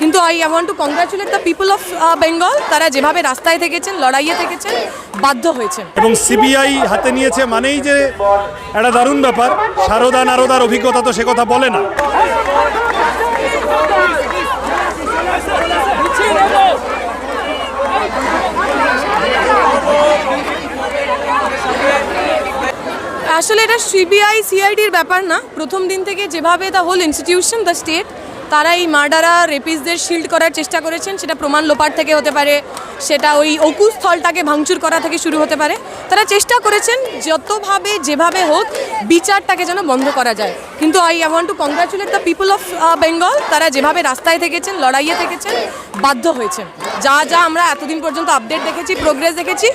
কিন্তু I want to congratulate the people of Bengal তারা যেভাবে রাস্তায় থেকেছেন লড়াইয়ে থেকেছেন বাধ্য হয়েছেন। এবং সিবিআই হাতে নিয়েছে মানেই যে একটা দারুণ ব্যাপার সারদা নারদার অভিজ্ঞতা তো সে কথা বলে না। আসলে এটা সিবিআই সিআইডির ব্যাপার না। প্রথম দিন থেকে যেভাবে the whole institution the state তারা এই মার্ডারা রেপিসদের শিল্ড করার চেষ্টা করেছেন, সেটা প্রমাণ লোপার থেকে হতে পারে, সেটা ওই অকুস্থলটাকে ভাঙচুর করা থেকে শুরু হতে পারে। তারা চেষ্টা করেছেন যতভাবে যেভাবে হোক বিচারটাকে যেন বন্ধ করা যায়। কিন্তু I want to congratulate the people of Bengal তারা যেভাবে রাস্তায় থেকেছেন, লড়াইয়ে থেকেছেন, বাধ্য হয়েছেন। যা যা আমরা এতদিন পর্যন্ত আপডেট দেখেছি প্রোগ্রেস দেখেছি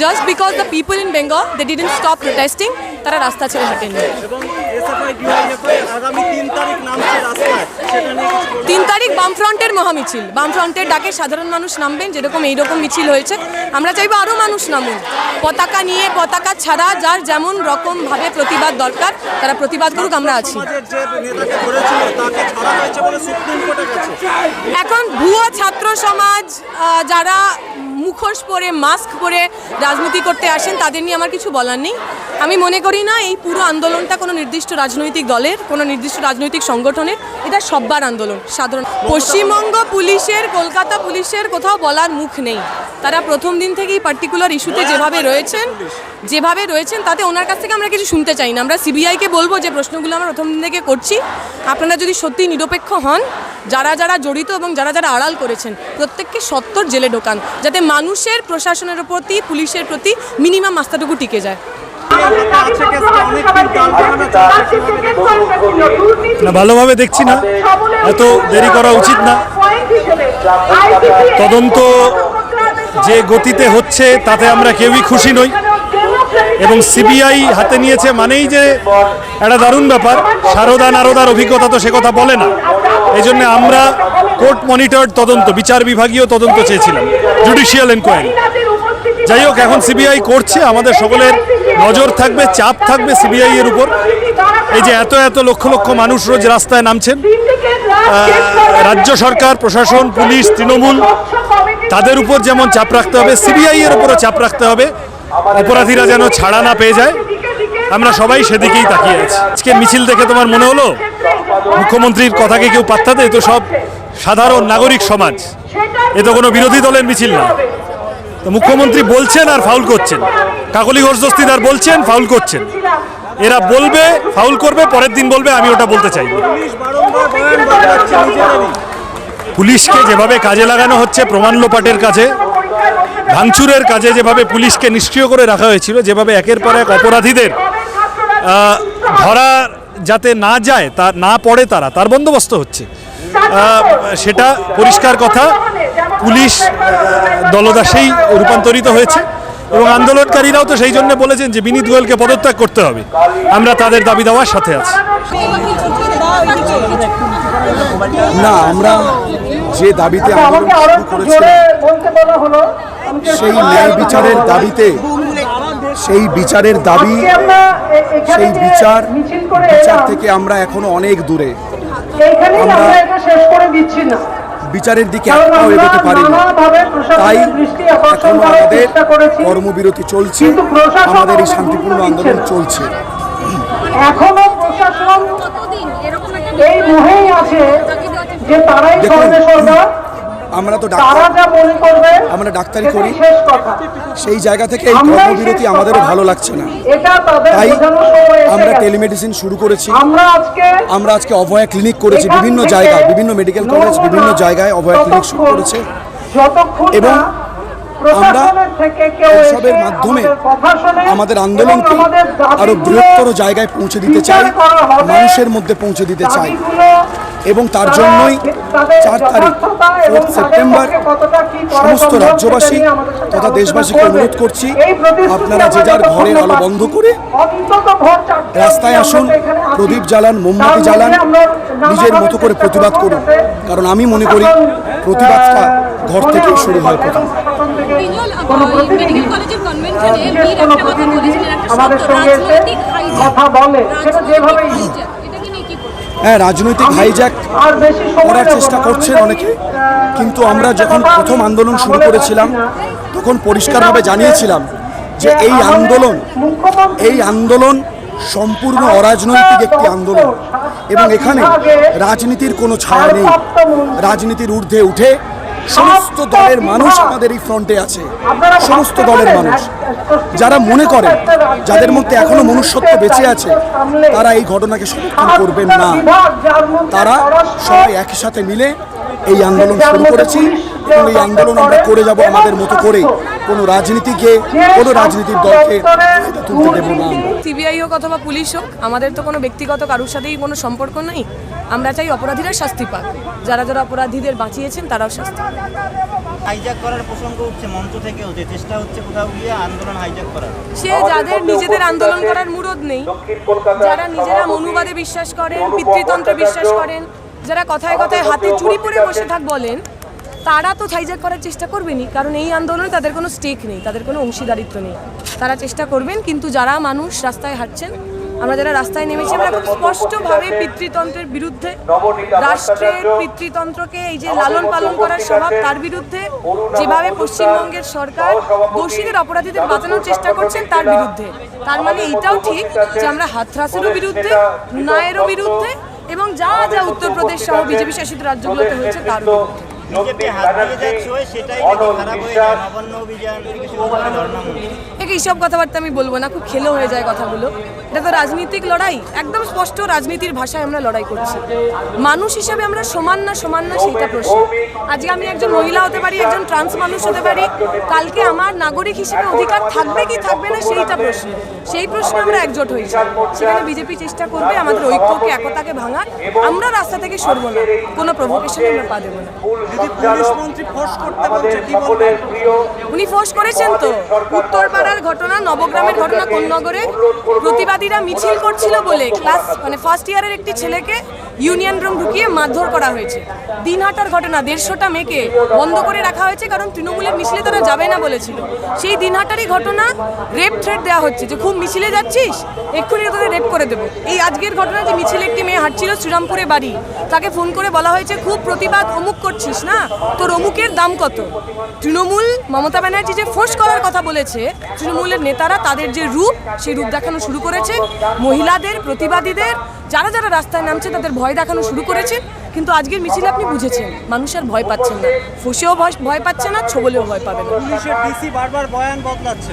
just because the people in Bengal they didn't stop protesting তারা রাস্তা ছেড়ে হাঁটেননি। এবং এসএফআই ডিওয়াইএফআই আগামী তিন তারিখ নামছে রাস্তায়। সেটা নিয়ে কিছু বলুন। তিন তারিখ বামফ্রন্টের মহামিছিল। বামফ্রন্টের ডাকে সাধারণ মানুষ নামবেন যেরকম এইরকম মিছিল হয়েছে। আমরা চাইব আরও মানুষ নামুন। পতাকা নিয়ে পতাকা ছাড়া যার যেমন রকমভাবে প্রতিবাদ দরকার তারা প্রতিবাদ করুক আমরা আছি। এখন ভুয়ো ছাত্র সমাজ যারা মুখোশ পরে মাস্ক পরে রাজনীতি করতে আসেন, তাদের নিয়ে আমার কিছু বলার নেই। আমি মনে করি না, এই পুরো আন্দোলনটা কোনো নির্দিষ্ট রাজনৈতিক দলের, কোনো নির্দিষ্ট রাজনৈতিক সংগঠনের, এটা সব্বার আন্দোলন, সাধারণ পশ্চিমবঙ্গ পুলিশের, কলকাতা পুলিশের কোথাও বলার মুখ নেই। তারা প্রথম দিন থেকেই পার্টিকুলার ইস্যুতে যেভাবে রয়েছেন যেভাবে রয়েছেন, তাতে ওনার কাছ থেকে আমরা কিছু শুনতে চাই না। আমরা সিবিআইকে বলব যে প্রশ্নগুলো আমরা প্রথম দিন থেকে করছি। আপনারা যদি সত্যি নিরপেক্ষ হন, যারা যারা জড়িত এবং যারা যারা আড়াল করেছেন, প্রত্যেককে সত্তর জেলে ঢোকান, যাতে মানুষের প্রশাসনের প্রতি, পুলিশের প্রতি মিনিমাম আস্থাটুকু টিকে যায়। না, ভালোভাবে দেখছি না। এত দেরি করা উচিত না। তদন্ত যে গতিতে হচ্ছে, তাতে আমরা কেউই খুশি নই। এবং সিবিআই হাতে নিয়েছে মানেই যে একটা দারুণ ব্যাপার। সারদা নারদার অভিজ্ঞতা তো সে কথা বলে না। এই আমরা কোর্ট মনিটর তদন্ত, বিচার বিভাগীয় তদন্ত চেয়েছিলাম। জুডিশিয়াল এনকোয়ারি যাই হোক, এখন সিবিআই করছে, আমাদের সকলের নজর থাকবে, চাপ থাকবে সিবিআই এর উপর। এই যে এত এত লক্ষ লক্ষ মানুষ রোজ রাস্তায় নামছেন রাজ্য সরকার, প্রশাসন, পুলিশ, তৃণমূল, তাদের উপর যেমন চাপ রাখতে হবে সিবিআই এর উপরও চাপ রাখতে হবে। অপরাধীরা যেন ছাড়া না পেয়ে যায়, আমরা সবাই সেদিকেই তাকিয়ে আছি। আজকে মিছিল দেখে তোমার মনে হলো? মুখ্যমন্ত্রীর কথাকে কেউ পাত্তা দেয়? তো সব সাধারণ নাগরিক সমাজ। এ তো কোনো বিরোধী দলের মিছিল না। তো মুখ্যমন্ত্রী বলছেন আর ফাউল করছেন। কাকলি ঘোষ দস্তিদার বলছেন ফাউল করছেন। এরা বলবে ফাউল করবে পরের দিন বলবে আমি ওটা বলতে চাই পুলিশকে যেভাবে কাজে লাগানো হচ্ছে প্রমাণ লোপাটের কাছে ভাঙচুরের কাজে যেভাবে পুলিশকে নিষ্ক্রিয় করে রাখা হয়েছিল যেভাবে একের পর এক অপরাধীদের আহ, ধরা যাতে না যায় তা না পড়ে তারা তার বন্দোবস্ত হচ্ছে। সেটা পরিষ্কার কথা। পুলিশ দলদাসেই রূপান্তরিত হয়েছে এবং আন্দোলনকারীরাও তো সেই জন্য বলেছেন যে বিনীত গোয়েলকে পদত্যাগ করতে হবে। আমরা তাদের দাবি দেওয়ার সাথে আছি। না আমরা যে দাবিতে আন্দোলন শুরু করেছিলাম সেই ন্যায় বিচারের দাবিতে সেই বিচারের দাবি সেই বিচার বিচার থেকে আমরা এখনও অনেক দূরে। আমরা বিচারের দিকে একটাও এগোতে পারিনি। তাই এখনও আমাদের কর্মবিরতি চলছে। আমাদের এই শান্তিপূর্ণ আন্দোলন চলছে। এখনও প্রশাসন এই মোহেই আছে যে তারাই সরকার আমরা তো আমরা ডাক্তারি করি। সেই জায়গা থেকে এই কর্মবিরতি শেষ আমাদেরও ভালো লাগছে না। তাই আমরা টেলিমেডিসিন শুরু করেছি। আমরা আজকে অভয়া ক্লিনিক করেছি বিভিন্ন জায়গায় বিভিন্ন মেডিকেল কলেজ বিভিন্ন জায়গায় অভয়া ক্লিনিক শুরু করেছে। এবং আমরা এসবের মাধ্যমে আমাদের আমাদের আন্দোলনকে আমাদের আরও বৃহত্তর জায়গায় পৌঁছে দিতে চাই। মানুষের মধ্যে পৌঁছে দিতে চাই। এবং তার জন্যই চার তারিখ ফোর্থ সেপ্টেম্বর সমস্ত রাজ্যবাসী তথা দেশবাসীকে অনুরোধ করছি আপনারা যে যার ঘরের আলো বন্ধ করে রাস্তায় আসুন। প্রদীপ জ্বালান মোমবাতি জ্বালান নিজের মতো করে প্রতিবাদ করুন। কারণ আমি মনে করি প্রতিবাদটা ঘর থেকেই শুরু হয় প্রথম থেকে আমাদের সঙ্গে কথা বলে সেটা যেভাবেই হাইজ্যাক এটাকে নিয়ে কি করবেন হ্যাঁ রাজনৈতিক হাইজ্যাক করার চেষ্টা করছে করছেন অনেকে। কিন্তু আমরা যখন প্রথম আন্দোলন শুরু করেছিলাম তখন পরিষ্কারভাবে জানিয়েছিলাম যে এই আন্দোলন এই আন্দোলন সম্পূর্ণ অরাজনৈতিক একটি আন্দোলন। এবং এখানে রাজনীতির কোনো ছায়া নেই। রাজনীতির ঊর্ধ্বে উঠে সমস্ত দলের মানুষ আমাদের এই ফ্রন্টে আছে। সমস্ত দলের মানুষ। যারা মনে করে যাদের মধ্যে এখনও মনুষ্যত্ব বেঁচে আছে তারা এই ঘটনাকে সমর্থন করবেন না। তারা সবাই একই সাথে মিলে এই আন্দোলন শুরু করেছি। এবং এই আন্দোলন আমরা করে যাব আমাদের মতো করে। কোনো রাজনীতিকে কোনো রাজনীতির দলকে তুলতে দেব না সিবিআই হোক অথবা পুলিশ হোক আমাদের তো কোনো ব্যক্তিগত কারোর সাথেই কোনো সম্পর্ক নেই। আমরা চাই অপরাধীরা শাস্তি পাক। যারা যারা অপরাধীদের বাঁচিয়েছেন তারাও শাস্তি। হাইজ্যাক করার প্রসঙ্গ উঠছে মঞ্চ থেকেও যে চেষ্টা হচ্ছে কোথাও গিয়ে আন্দোলন হাইজ্যাক করার। সে যাদের নিজেদের আন্দোলন করার মুরদ নেই যারা নিজেরা মনুবাদে বিশ্বাস করেন পিতৃতন্ত্রে বিশ্বাস করেন যারা কথায় কথায় হাতে চুরি পরে বসে থাক বলেন তারা তো হাইজ্যাক করার চেষ্টা করবেনই কারণ এই আন্দোলনে তাদের কোনো স্টেক নেই তাদের কোনো অংশীদারিত্ব নেই। তারা চেষ্টা করবেন কিন্তু যারা মানুষ রাস্তায় হাঁটছেন আমরা যারা রাস্তায় নেমেছি আমরা খুব স্পষ্টভাবে পিতৃতন্ত্রের বিরুদ্ধে রাষ্ট্রের পিতৃতন্ত্রকে এই যে লালন পালন করার স্বভাব তার বিরুদ্ধে যেভাবে পশ্চিমবঙ্গের সরকার দোষীদের অপরাধীদের বাঁচানোর চেষ্টা করছেন তার বিরুদ্ধে। তার মানে এটাও ঠিক যে আমরা হাতরাসেরও বিরুদ্ধে ন্যায়েরও বিরুদ্ধে এবং যা যা উত্তরপ্রদেশ সহ বিজেপি শাসিত রাজ্যগুলোতে হয়েছে তার এইসব কথাবার্তা আমি বলব না? খুব খেলো হয়ে যায় কথাগুলো। এটা তো রাজনৈতিক লড়াই। একদম স্পষ্ট রাজনীতির ভাষায় আমরা লড়াই করছি। মানুষ হিসাবে আমরা সমান না সমান না সেইটা প্রশ্ন। আজকে আমি একজন মহিলা হতে পারি একজন ট্রান্স মানুষ হতে পারি। কালকে আমার নাগরিক হিসেবে অধিকার থাকবে কি থাকবে না সেইটা প্রশ্ন। সেই প্রশ্নে আমরা একজোট হয়েছি। সেখানে বিজেপি চেষ্টা করবে আমাদের ঐক্যকে একতাকে ভাঙার। আমরা রাস্তা থেকে সরব না। কোনো প্রভোকেশনে আমরা পা দেবো না। উনি ফোর্স করেছেন তো। উত্তরপাড়ার ঘটনা নবগ্রামের ঘটনা কোন নগরে? প্রতিবাদীরা মিছিল করছিল বলে। ক্লাস মানে ফার্স্ট ইয়ারের একটি ছেলেকে ইউনিয়ন রুম ঢুকিয়ে মারধর করা হয়েছে। দিনহাটার ঘটনা দেড়শোটা মেয়েকে বন্ধ করে রাখা হয়েছে কারণ তৃণমূলের মিছিলে তারা যাবে না বলেছিল। সেই দিনহাটারই ঘটনা রেপ থ্রেট দেওয়া হচ্ছে যে, খুব মিছিলে যাচ্ছিস? এক্ষুনি তোদের রেপ করে দেবো। এই আজকের ঘটনা যে মিছিলে একটি মেয়ে হাঁটছিল শ্রীরামপুরে বাড়ি, তাকে ফোন করে বলা হয়েছে, খুব প্রতিবাদ অমুক করছিস না? তোর অমুকের দাম কত? তৃণমূল মমতা ব্যানার্জি যে ফোর্স করার কথা বলেছে, তৃণমূলের নেতারা তাদের যে রূপ, সেই রূপ দেখানো শুরু করেছে। মহিলাদের, প্রতিবাদীদের যারা যারা রাস্তায় নামছে তাদের ভয় দেখানো শুরু করেছে কিন্তু আজকের মিছিল আপনি বুঝেছেন মানুষ আর ভয় পাচ্ছেন না। ফুসেও ভয় পাচ্ছে না ছবলেও ভয় পাবে না। বারবার বয়ান বদলাচ্ছে।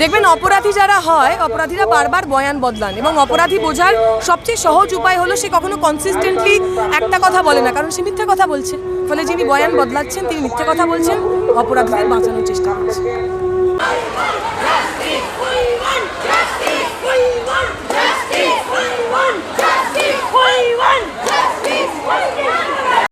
দেখবেন অপরাধী যারা হয় অপরাধীরা বারবার বয়ান বদলান এবং অপরাধী বোঝার সবচেয়ে সহজ উপায় হলো সে কখনো কনসিস্টেন্টলি একটা কথা বলে না কারণ সে মিথ্যে কথা বলছে। ফলে যিনি বয়ান বদলাচ্ছেন তিনি মিথ্যে কথা বলছেন অপরাধীদের বাঁচানোর চেষ্টা করছেন